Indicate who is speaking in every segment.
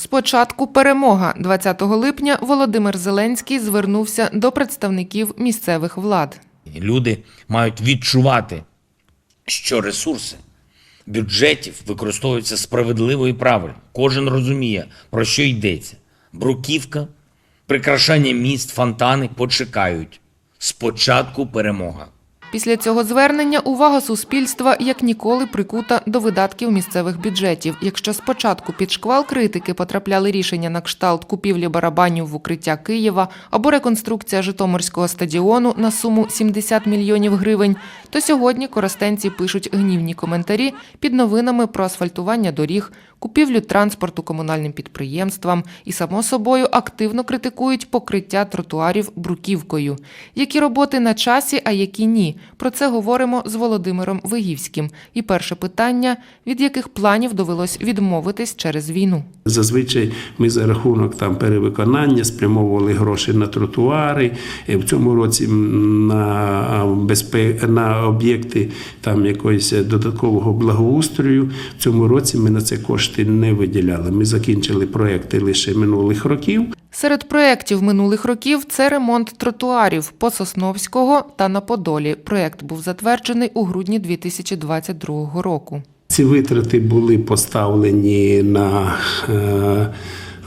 Speaker 1: Спочатку перемога 20 липня Володимир Зеленський звернувся до представників місцевих влад.
Speaker 2: Люди мають відчувати, що ресурси бюджетів використовуються справедливо і правильно. Кожен розуміє, про що йдеться. Бруківка, прикрашання міст, фонтани почекають. Спочатку перемога.
Speaker 1: Після цього звернення увага суспільства як ніколи прикута до видатків місцевих бюджетів. Якщо спочатку під шквал критики потрапляли рішення на кшталт купівлі барабанів в укриття Києва або реконструкція Житомирського стадіону на суму 70 мільйонів гривень, то сьогодні коростенці пишуть гнівні коментарі під новинами про асфальтування доріг, купівлю транспорту комунальним підприємствам і, само собою, активно критикують покриття тротуарів бруківкою. Які роботи на часі, а які ні. Про це говоримо з Володимиром Вигівським. І перше питання: від яких планів довелось відмовитись через війну?
Speaker 3: Зазвичай ми за рахунок там перевиконання спрямовували гроші на тротуари. Е, В цьому році на безпе... на об'єкти там якогось додаткового благоустрою. В цьому році ми на це кошти не виділяли. Ми закінчили проекти лише минулих років.
Speaker 1: Серед проєктів минулих років це ремонт тротуарів по Сосновського та на Подолі. Проєкт був затверджений у грудні 2022 року.
Speaker 3: Ці витрати були поставлені на е,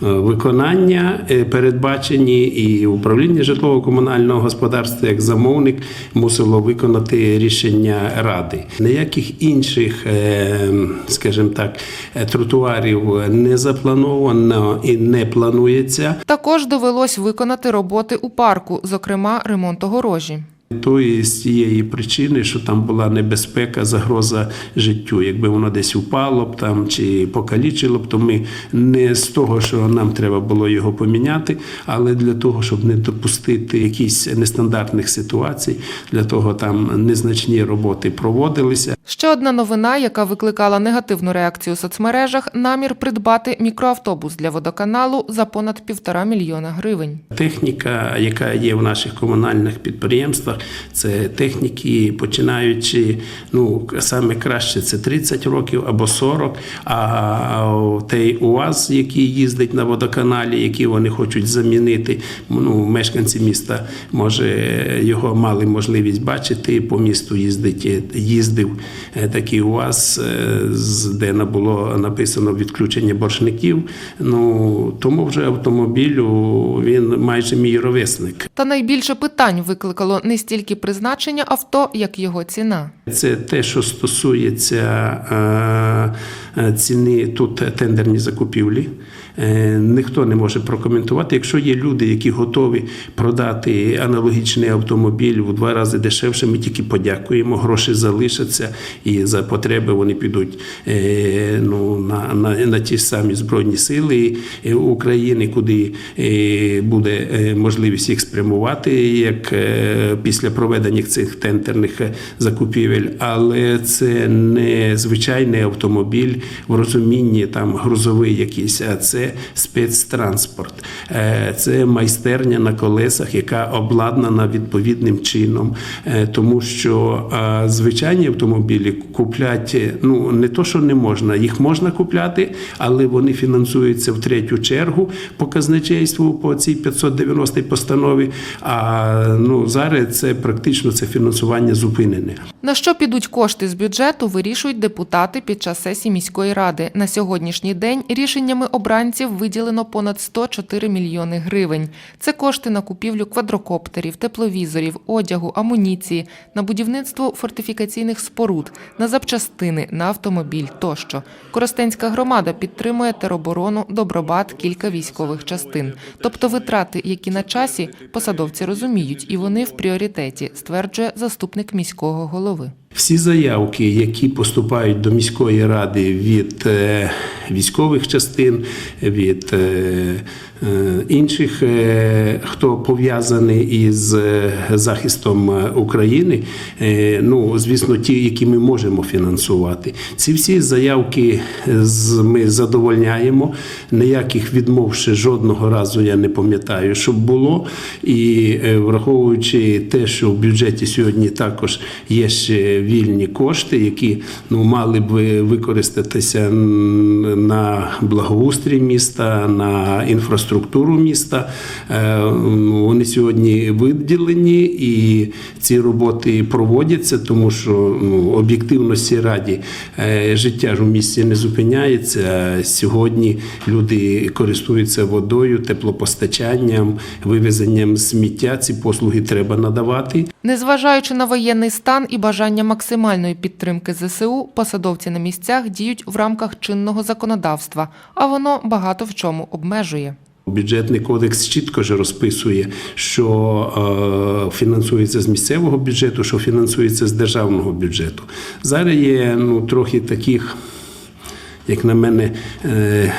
Speaker 3: виконання, е, передбачені, і управління житлово-комунального господарства як замовник мусило виконати рішення ради. Ніяких інших, е, скажімо так, е, тротуарів не заплановано і не планується.
Speaker 1: Також довелось виконати роботи у парку, зокрема ремонт огорожі.
Speaker 3: То і з тієї причини, що там була небезпека, загроза життю. Якби воно десь упало б там чи покалічило б, то ми не з того, що нам треба було його поміняти, але для того, щоб не допустити якісь нестандартних ситуацій, для того там незначні роботи проводилися.
Speaker 1: Ще одна новина, яка викликала негативну реакцію у соцмережах, намір придбати мікроавтобус для водоканалу за понад півтора мільйона гривень.
Speaker 3: Техніка, яка є в наших комунальних підприємствах, це техніки, починаючи ну саме краще це 30 років або 40, А той УАЗ, який їздить на водоканалі, який вони хочуть замінити, ну мешканці міста, може його мали можливість бачити. По місту їздить їздив е, такий УАЗ, е, де було написано відключення боржників. Ну тому вже автомобілю він майже мій ровесник.
Speaker 1: Та найбільше питань викликало не стільки призначення авто, як його ціна.
Speaker 3: Це те, що стосується е, е, ціни тут тендерні закупівлі. Е, Ніхто не може прокоментувати. Якщо є люди, які готові продати аналогічний автомобіль в два рази дешевше, ми тільки подякуємо. Гроші залишаться і за потреби вони підуть ну, на, на, на ті самі збройні сили України, куди буде можливість їх спрямувати, як е, після проведення цих тендерних е, закупівель. Але це не звичайний автомобіль в розумінні там грузовий якийсь, а це спецтранспорт. Е, Це майстерня на колесах, яка обладнана відповідним чином, Е, тому що звичайні автомобілі куплять ну не то, що не можна, їх можна купляти, але вони фінансуються в третю чергу по казначейству по цій 590 постанові. А ну зараз це практично це фінансування зупинене.
Speaker 1: На що підуть кошти з бюджету, вирішують депутати під час сесії міської ради. На сьогоднішній день рішеннями обранців виділено понад 104 мільйони гривень. Це кошти на купівлю квадрокоптерів, тепловізорів, одягу, амуніції, на будівництво фортифікаційних споруд, на запчастини, на автомобіль тощо. Коростенська громада підтримує тероборону, добробат, кілька військових частин. Тобто витрати, які на часі, посадовці розуміють, і вони в пріоритеті, стверджує заступник міського голови.
Speaker 3: Всі заявки, які поступають до міської ради від е, військових частин, від е, інших, е, хто пов'язаний із е, захистом е, України, е, ну звісно, ті, які ми можемо фінансувати. Ці всі заявки ми задовольняємо. Ніяких відмов ще жодного разу я не пам'ятаю, щоб було. І е, враховуючи те, що в бюджеті сьогодні також є ще вільні кошти, які ну, мали б використатися на благоустрій міста, на інфраструктуру міста. Е, Вони сьогодні виділені і ці роботи проводяться, тому що ну, об'єктивності раді е, життя ж у місті не зупиняється. Сьогодні люди користуються водою, теплопостачанням, вивезенням сміття. Ці послуги треба надавати.
Speaker 1: Незважаючи на воєнний стан і бажання максимальної підтримки ЗСУ, посадовці на місцях діють в рамках чинного законодавства, а воно багато в чому обмежує.
Speaker 3: Бюджетний кодекс чітко ж розписує, що е, фінансується з місцевого бюджету, що фінансується з державного бюджету. Зараз є ну, трохи таких, як на мене, е,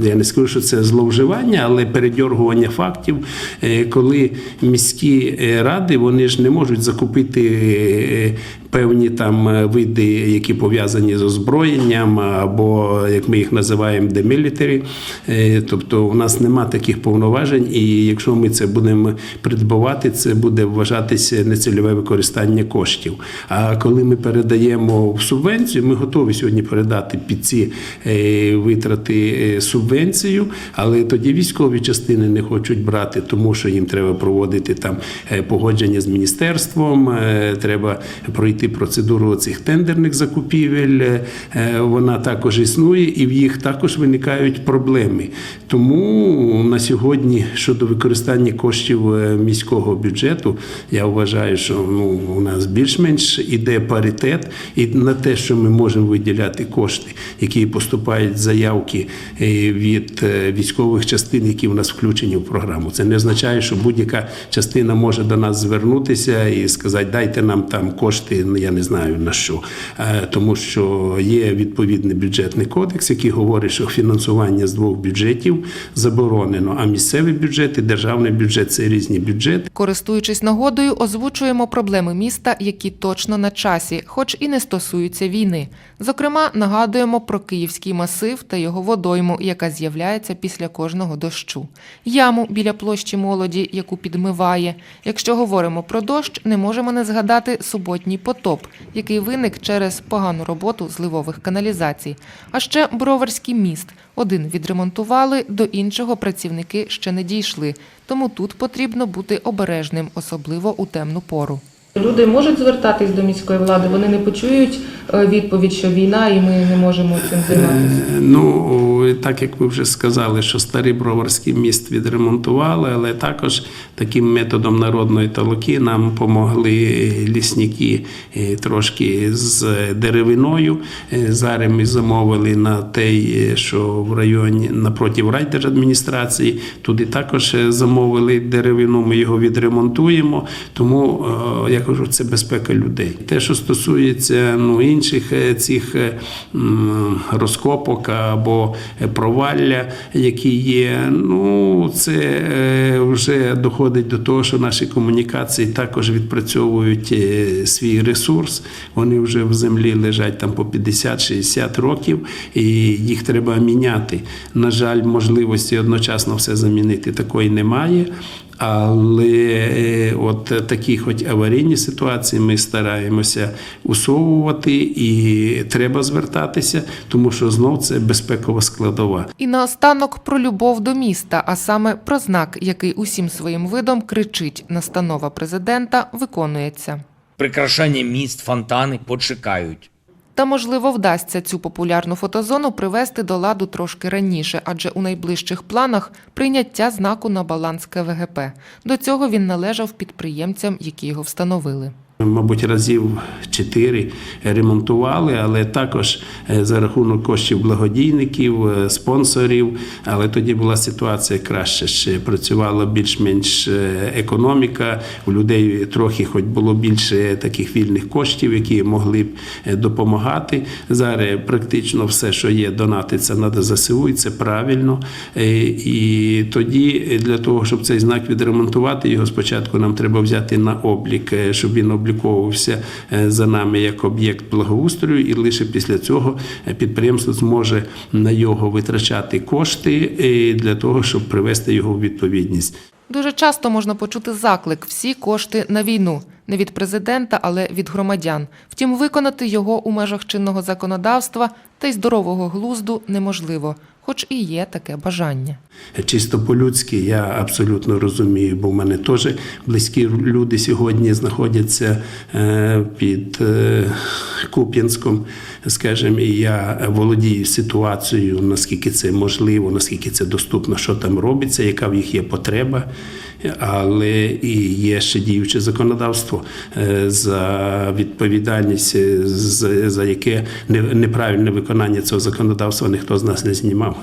Speaker 3: я не скажу, що це зловживання, але передьоргування фактів, е, коли міські е, ради вони ж не можуть закупити е, певні там е, види, які пов'язані з озброєнням, або як ми їх називаємо демілітарі. Тобто у нас нема таких повноважень, і якщо ми це будемо придбавати, це буде вважатися нецільове використання коштів. А коли ми передаємо в субвенцію, ми готові сьогодні передати під ці е, витрати е, субвенцію, але тоді військові частини не хочуть брати, тому що їм треба проводити там е, погодження з міністерством, е, треба пройти процедуру цих тендерних закупівель. е, Вона також існує, і в їх також виникають проблеми. Тому на сьогодні щодо використання коштів е, міського бюджету, я вважаю, що ну, у нас більш-менш іде паритет, і на те, що ми можемо виділяти кошти, які поступають заявки е, від військових частин, які в нас включені в програму. Це не означає, що будь-яка частина може до нас звернутися і сказати, дайте нам там кошти, я не знаю на що. Е, Тому що є відповідний бюджетний кодекс, який говорить, що фінансування з двох бюджетів заборонено. А місцевий бюджет і державний бюджет це різні бюджети.
Speaker 1: Користуючись нагодою, озвучуємо проблеми міста, які точно на часі, хоч і не стосуються війни. Зокрема, нагадуємо про київський масив та його водойму, яка з'являється після кожного дощу, яму біля площі молоді, яку підмиває. Якщо говоримо про дощ, не можемо не згадати суботній потоп, який виник через погану роботу зливових каналізацій. А ще Броварський міст. Один відремонтували, до іншого працівники ще не дійшли. Тому тут потрібно бути обережним, особливо у темну пору.
Speaker 4: Люди можуть звертатись до міської влади, вони не почують відповідь, що війна, і ми не можемо цим займатися.
Speaker 3: Е, Ну, так як ви вже сказали, що старий Броварський міст відремонтували, але також таким методом народної толоки нам допомогли лісники е, трошки з деревиною. Е, Зараз ми замовили на той, е, що в районі напроти райдержадміністрації. Туди також е, замовили деревину, ми його відремонтуємо. Тому е, я кажу, це безпека людей. Те, що стосується ну, інших е, цих е, розкопок або провалля, які є, ну це е, вже доходить до того, що наші комунікації також відпрацьовують свій ресурс. Вони вже в землі лежать там по 50-60 років, і їх треба міняти. На жаль, можливості одночасно все замінити такої немає. Але е, от такі, хоч аварійні ситуації, ми стараємося усовувати і треба звертатися, тому що знов це безпекова складова.
Speaker 1: І наостанок про любов до міста, а саме про знак, який усім своїм видом кричить настанова президента, виконується.
Speaker 2: Прикрашання міст, фонтани почекають.
Speaker 1: Та, можливо, вдасться цю популярну фотозону привести до ладу трошки раніше, адже у найближчих планах прийняття знаку на баланс КВГП. До цього він належав підприємцям, які його встановили.
Speaker 3: Мабуть, разів чотири ремонтували, але також е, за рахунок коштів благодійників, е, спонсорів. Але тоді була ситуація краще. Ще працювала більш-менш е, економіка. У людей трохи, хоч було більше таких вільних коштів, які могли б допомагати. Зараз практично все, що є, донатиться на ЗСУ, і це правильно. І тоді для того, щоб цей знак відремонтувати, його спочатку нам треба взяти на облік, щоб він обліковувався е, за нами як об'єкт благоустрою, і лише після цього е, підприємство зможе на його витрачати кошти е, для того, щоб привести його у відповідність.
Speaker 1: Дуже часто можна почути заклик всі кошти на війну. не від президента, але від громадян. Втім, виконати його у межах чинного законодавства та й здорового глузду неможливо, хоч і є таке бажання.
Speaker 3: Чисто по-людськи я абсолютно розумію, бо в мене теж близькі люди сьогодні знаходяться е, під е, Куп'янськом, скажімо, і я володію ситуацією, наскільки це можливо, наскільки це доступно, що там робиться, яка в їх є потреба. Але і є ще діюче законодавство е, за відповідальність, за яке неправильне виконання цього законодавства ніхто з нас не знімав.